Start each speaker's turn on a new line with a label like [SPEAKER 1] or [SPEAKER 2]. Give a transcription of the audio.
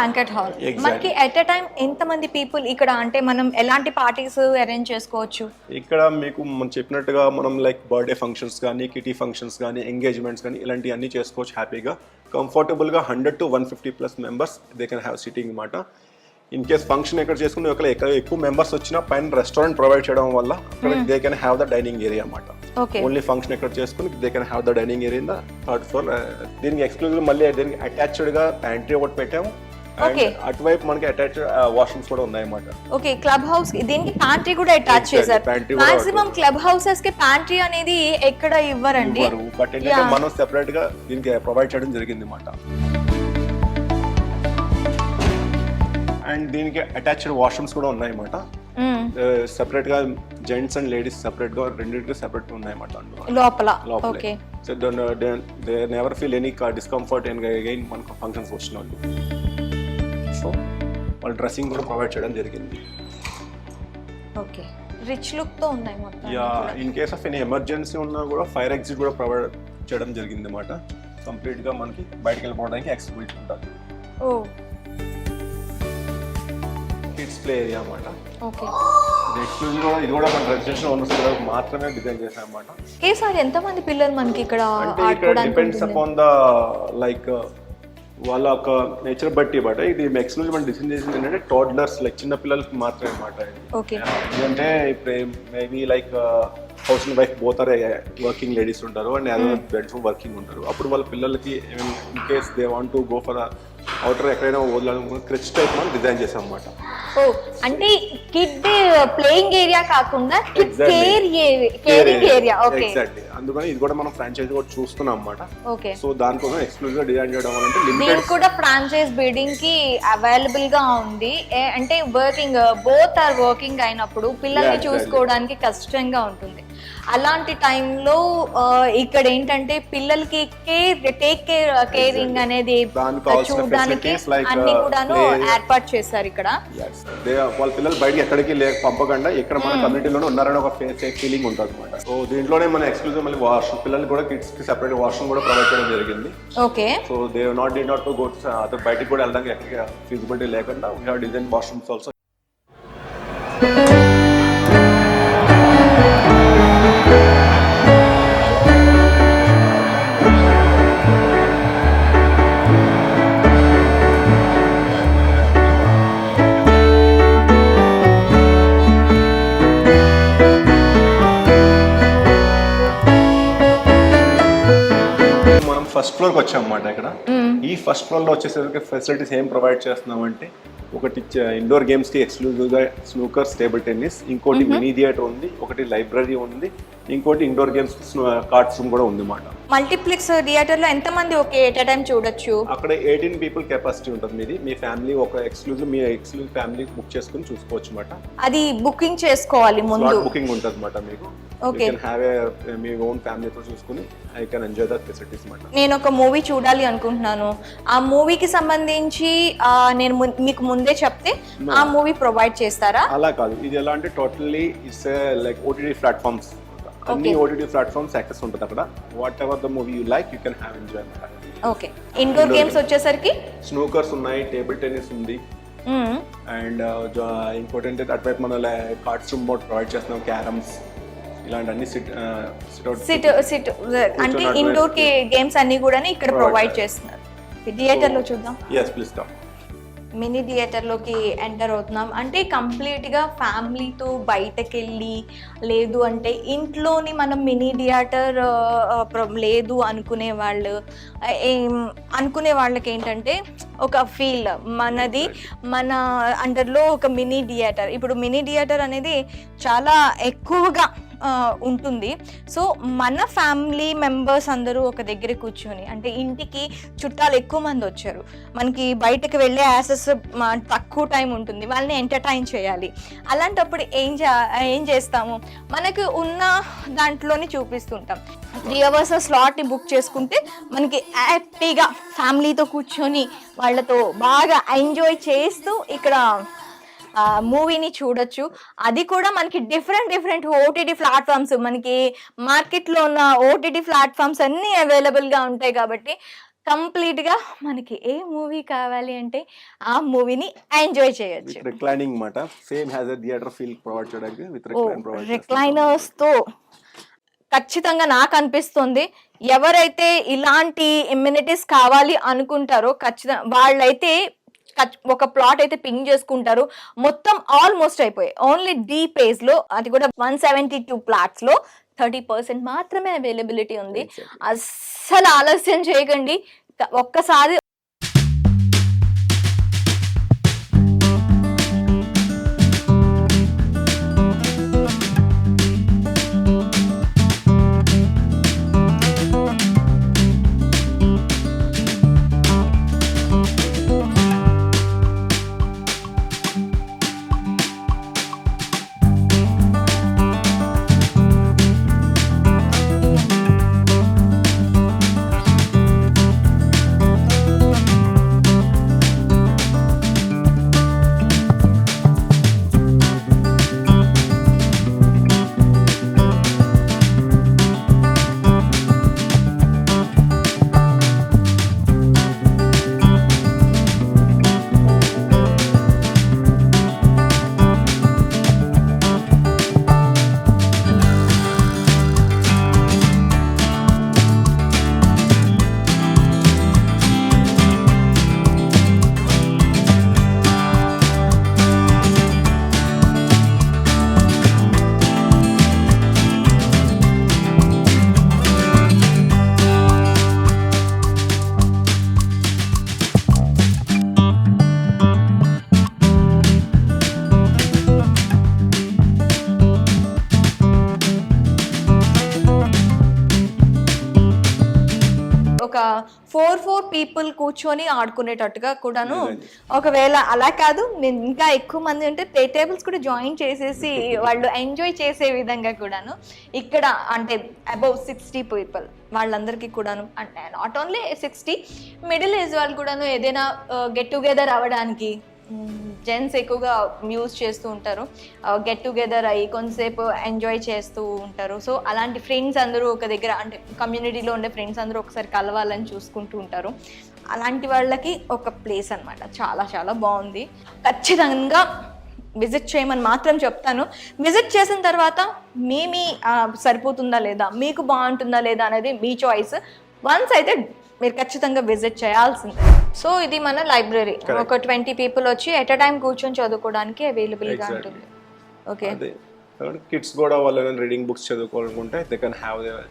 [SPEAKER 1] Banquet hall. మనకి at a time ఎంత మంది పీపుల్ ఇక్కడ అంటే మనం ఎలాంటి పార్టీస్ అరేంజ్ చేసుకోవచ్చు?
[SPEAKER 2] ఇక్కడ మీకు మనం చెప్పినట్టుగా మనం లైక్ బర్త్డే ఫంక్షన్స్ కానీ కిటీ ఫంక్షన్స్ కానీ ఎంగేజ్మెంట్స్ కానీ ఇలాంటివి అన్నీ చేసుకోవచ్చు హ్యాపీగా కంఫర్టబుల్గా hundred to one fifty plus members they can have sitting అనమాట ఇన్ కేస్ ఫంక్షన్ ఎక్కడ చేసుకుని ఒకవేళ ఎక్కడ ఎక్కువ మెంబర్స్ వచ్చినా పైన రెస్టారెంట్ ప్రొవైడ్ చేయడం వల్ల they can have the dining area అనమాట ఓన్లీ ఫంక్షన్ ఎక్కడ చేసుకుని they can have the dining area third floor దీనికి ఎక్స్క్లూజివ్ మళ్ళీ దీనికి అటాచ్డ్గా ప్యాంట్రీ ఒకటి పెట్టాము. అటువైపు మనకి అటాచ్డ్ వాష్రూమ్స్ కూడా ఉన్నాయన్నమాట.
[SPEAKER 1] ఓకే క్లబ్ హౌస్ దీనికి ప్యాంట్రీ కూడా అటాచ్ చేశారు. మాక్సిమం క్లబ్ హౌసెస్కి ప్యాంట్రీ అనేది ఎక్కడ ఇవ్వరండి?
[SPEAKER 2] బట్ ఏంటంటే. మనం సెపరేట్గా దీనికి ప్రొవైడ్ చేయడం జరిగింది అనమాట అండ్ దీనికి అటాచ్డ్ వాష్రూమ్స్ కూడా ఉన్నాయన్నమాట.
[SPEAKER 1] మ్మ్.
[SPEAKER 2] సెపరేట్గా జెంట్స్ అండ్ లేడీస్ సెపరేట్గా రెండింటికి సెపరేట్ ఉన్నాయన్నమాట అందులో.
[SPEAKER 1] లోపల.
[SPEAKER 2] లోపలే.
[SPEAKER 1] Okay
[SPEAKER 2] so they never feel any discomfort and again మనకు ఫంక్షన్స్ వచ్చిన వాళ్ళ డ్రెస్సింగ్ కూడా ప్రొవైడ్ చేయడం జరిగింది.
[SPEAKER 1] ఓకే. రిచ్ లుక్తో ఉన్నాయి మొత్తం
[SPEAKER 2] yeah in case of any emergency ఉన్నా కూడా ఫైర్ ఎగ్జిట్ కూడా ప్రొవైడ్ చేయడం జరిగింది అనమాట కంప్లీట్గా మనకి బయటకు వెళ్ళిపోవడానికి యాక్సెసిబిలిటీ ఉంటుంది
[SPEAKER 1] ఓ.
[SPEAKER 2] కిడ్స్ ప్లే ఏరియా అన్నమాట.
[SPEAKER 1] ఓకే.
[SPEAKER 2] ఎక్స్క్లూజివ్ కూడా ఇది కూడా మన రెసిడెన్షియల్ ఓనర్స్ కూడా మాత్రమే డిజైన్ చేసాం అన్నమాట
[SPEAKER 1] ఎంత మంది పిల్లలు మనకి ఇక్కడ
[SPEAKER 2] అంటే ఇక్కడ డిపెండ్స్? అపాన్ ద లైక్ వాళ్ళ ఒక నేచర్ బట్టి బట్ ఇది ఎక్స్క్లూజివ్ మనం డిజైన్ చేసింది ఏంటంటే టోడ్లర్స్ లైక్ చిన్న పిల్లలకి మాత్రమే.
[SPEAKER 1] ఓకే
[SPEAKER 2] ఎందుకంటే ఇప్పుడు maybe like house and wife both are working ladies ఉంటారు అండ్ అదర్ బెడ్రూమ్ వర్కింగ్ ఉంటారు. అప్పుడు వాళ్ళ పిల్లలకి in case they want to go for outer ఎక్కడైనా వదలాలనుకున్న క్రిచ్ టైప్ మనం డిజైన్ చేసాం అన్నమాట.
[SPEAKER 1] ఓ అంటే కిడ్ ప్లేయింగ్ ఏరియా కాకుండా kid care area okay
[SPEAKER 2] exactly అందుకని ఇది కూడా మనం ఫ్రాంచైజ్ కూడా చూస్తున్నాం అన్నమాట.
[SPEAKER 1] ఓకే
[SPEAKER 2] సో దానికోసం ఎక్స్క్లూజివ్గా డిజైన్ చేయడం వల్ల అంటే లిమిటెడ్
[SPEAKER 1] కూడా ఫ్రాంచైజ్ బిల్డింగ్కి అవైలబుల్గా ఉంది. అంటే వర్కింగ్ బోత్ ఆర్ వర్కింగ్ అయినప్పుడు పిల్లల్ని చూసుకోవడానికి కష్టంగా ఉంటుంది. అలాంటి టైంలో ఇక్కడ ఏంటంటే పిల్లలకి కేర్ టేక్ కేర్ కేరింగ్ అనేది చూడడానికి అన్ని
[SPEAKER 2] uh,
[SPEAKER 1] కూడాను
[SPEAKER 2] area.
[SPEAKER 1] ఏర్పాటు చేశారు ఇక్కడ.
[SPEAKER 2] వాళ్ళ పిల్లలు బయటకి ఎక్కడికి లేక పంపకుండా ఇక్కడ మన కమ్యూనిటీలోనే ఉన్నారని ఒక ఫీలింగ్ ఉంటుంది అనమాట సో దీంట్లోనే మన ఎక్స్క్లూజివ్ మళ్ళీ వాష్రూమ్ పిల్లలకి కూడా కిడ్స్కి సెపరేట్ వాష్రూమ్ కూడా ప్రొవైడ్ చేయడం జరిగింది.
[SPEAKER 1] Okay.
[SPEAKER 2] So they not the not to go అతను బయటికి కూడా వెళ్ళడానికి ఎక్కడికి ఫీజిబిలిటీ లేకుండా we have design washrooms also first ఫ్లోర్కి వచ్చాం అన్నమాట ఇక్కడ. ఈ ఫస్ట్ ఫ్లోర్లో వచ్చేసరికి ఫెసిలిటీస్ ఏం ప్రొవైడ్ చేస్తున్నాం అంటే ఒకటి ఇండోర్ గేమ్స్కి ఎక్స్క్లూజివ్గా స్నూకర్స్ టేబుల్ టెన్నిస్ ఇంకోటి మినీ థియేటర్ ఉంది ఒకటి లైబ్రరీ ఉంది ఇంకోటి ఇండోర్ గేమ్స్ కార్డ్స్ రూమ్ కూడా ఉంది అన్నమాట
[SPEAKER 1] మల్టీప్లెక్స్ థియేటర్లో ఎంత మంది ఒకే ఎట్ టైం చూడొచ్చు?
[SPEAKER 2] అక్కడ ఎయిటీన్ పీపుల్ కెపాసిటీ ఉంటుంది మీది. మీ ఫ్యామిలీ ఒక ఎక్స్క్లూజివ్ మీ ఎక్స్క్లూజివ్ ఫ్యామిలీ బుక్ చేసుకుని చూసుకోవచ్చు అనమాట
[SPEAKER 1] అది బుకింగ్ చేసుకోవాలి ముందు.
[SPEAKER 2] బుకింగ్ ఉంటుంది అనమాట మీకు.
[SPEAKER 1] Okay.
[SPEAKER 2] హ్యావ్ మీ ఓన్ ఫ్యామిలీతో చూసుకుని ఐ కెన్ ఎంజాయ్ ఫెసిలిటీస్
[SPEAKER 1] నేను ఒక మూవీ చూడాలి అనుకుంటున్నాను. ఆ మూవీకి సంబంధించి నేను మీకు ముందే చెప్తే ఆ మూవీ ప్రొవైడ్ చేస్తారా?
[SPEAKER 2] అలా కాదు. ఇది ఎలా అంటే totally it's like OTT platforms అన్ని ఓటీటీ ప్లాట్ఫామ్స్ యాక్సెస్ ఉంటుంది అక్కడ. Whatever the movie you like you can have enjoy
[SPEAKER 1] okay indoor games వచ్చేసరికి?
[SPEAKER 2] స్నూకర్స్ ఉన్నాయి టేబుల్ టెన్నిస్ ఉంది. అండ్ ఇంకోటి ఏంటంటే అటువైపు మనం కార్డ్స్ రూమ్ బోర్డ్ ప్రొవైడ్ చేస్తున్నాం క్యారమ్స్ ఇలాంటి అన్ని సిట్ సిట్అవుట్
[SPEAKER 1] సిట్ సిట్ అంటే ఇండోర్కి గేమ్స్ అన్ని కూడా ఇక్కడ ప్రొవైడ్ చేస్తున్నారు. థియేటర్లో చూద్దాం.
[SPEAKER 2] ఎస్ ప్లీజ్ కమ్
[SPEAKER 1] మినీ థియేటర్లోకి ఎంటర్ అవుతున్నాం. అంటే కంప్లీట్గా ఫ్యామిలీతో బయటకు వెళ్ళి లేదు అంటే ఇంట్లోని మనం మినీ థియేటర్ లేదు అనుకునే వాళ్ళు అనుకునే వాళ్ళకి ఏంటంటే ఒక ఫీల్ మనది మన అండర్లో ఒక మినీ థియేటర్ ఇప్పుడు మినీ థియేటర్ అనేది చాలా ఎక్కువగా ఉంటుంది. సో మన ఫ్యామిలీ మెంబర్స్ అందరూ ఒక దగ్గర కూర్చొని అంటే ఇంటికి చుట్టాలు ఎక్కువ మంది వచ్చారు. మనకి బయటకు వెళ్ళే యాసెస్ తక్కువ టైం ఉంటుంది. వాళ్ళని ఎంటర్టైన్ చేయాలి. అలాంటప్పుడు ఏం చే ఏం చేస్తాము? మనకు ఉన్న దాంట్లోనే చూపిస్తుంటాం. త్రీ అవర్స్ స్లాట్ని బుక్ చేసుకుంటే మనకి హ్యాపీగా ఫ్యామిలీతో కూర్చొని వాళ్ళతో బాగా ఎంజాయ్ చేస్తూ ఇక్కడ మూవీని చూడొచ్చు. అది కూడా మనకి డిఫరెంట్ డిఫరెంట్ ఓటీటీ ప్లాట్ఫామ్స్ మనకి మార్కెట్లో ఉన్న ఓటీటీ ప్లాట్ఫామ్స్ అన్నీ అవైలబుల్గా ఉంటాయి కాబట్టి కంప్లీట్గా మనకి ఏ మూవీ కావాలి అంటే ఆ మూవీని ఎంజాయ్ చేయొచ్చు.
[SPEAKER 2] రిక్లైనింగ్ మాట. Same has a theatre feel provide చేయడానికి విత్ రిక్లైన్ ప్రొవైడ్
[SPEAKER 1] రిక్లైనర్స్తో ఖచ్చితంగా నాకు అనిపిస్తుంది. ఎవరైతే ఇలాంటి ఇమ్యూనిటీస్ కావాలి అనుకుంటారో ఖచ్చితంగా వాళ్ళైతే ఒక ప్లాట్ అయితే పింగ్ చేసుకుంటారు. మొత్తం ఆల్మోస్ట్ అయిపోయాయి. ఓన్లీ డి పేజ్లో అది కూడా వన్ సెవెంటీ టూ ప్లాట్స్లో థర్టీ పర్సెంట్ మాత్రమే అవైలబిలిటీ ఉంది. అస్సలు ఆలస్యం చేయకండి. ఒక్కసారి ఫోర్ ఫోర్ పీపుల్ కూర్చొని ఆడుకునేటట్టుగా కూడాను ఒకవేళ అలా కాదు నేను ఇంకా ఎక్కువ మంది ఉంటే టేబుల్స్ కూడా జాయిన్ చేసేసి వాళ్ళు ఎంజాయ్ చేసే విధంగా కూడాను ఇక్కడ అంటే అబౌవ్ సిక్స్టీ పీపుల్ వాళ్ళందరికీ కూడాను అంటే not only sixty middle age వాళ్ళు కూడాను ఏదైనా గెట్ టుగెదర్ అవ్వడానికి జెంట్స్ ఎక్కువగా యూజ్ చేస్తూ ఉంటారు. గెట్ టుగెదర్ అయ్యి కొంతసేపు ఎంజాయ్ చేస్తూ ఉంటారు. సో అలాంటి ఫ్రెండ్స్ అందరూ ఒక దగ్గర అంటే కమ్యూనిటీలో ఉండే ఫ్రెండ్స్ అందరూ ఒకసారి కలవాలని చూసుకుంటూ ఉంటారు. అలాంటి వాళ్ళకి ఒక ప్లేస్ అనమాట చాలా చాలా బాగుంది. ఖచ్చితంగా విజిట్ చేయమని మాత్రం చెప్తాను. విజిట్ చేసిన తర్వాత మీ మీ సరిపోతుందా లేదా మీకు బాగుంటుందా లేదా అనేది మీ చాయిస్ వన్స్ అయితే మీరు ఖచ్చితంగా విజిట్ చేయాల్సిందే. సో ఇది మన లైబ్రరీ ఒక ట్వంటీ పీపుల్ వచ్చి ఎట్ అ టైం కూర్చొని చదువుకోవడానికి అవైలబుల్గా
[SPEAKER 2] Exactly.
[SPEAKER 1] ఉంటుంది. ఓకే
[SPEAKER 2] కిడ్స్ కూడా వాళ్ళు రీడింగ్ బుక్స్ చదువుకోవాలనుకుంటే దే కెన్ హ్యావ్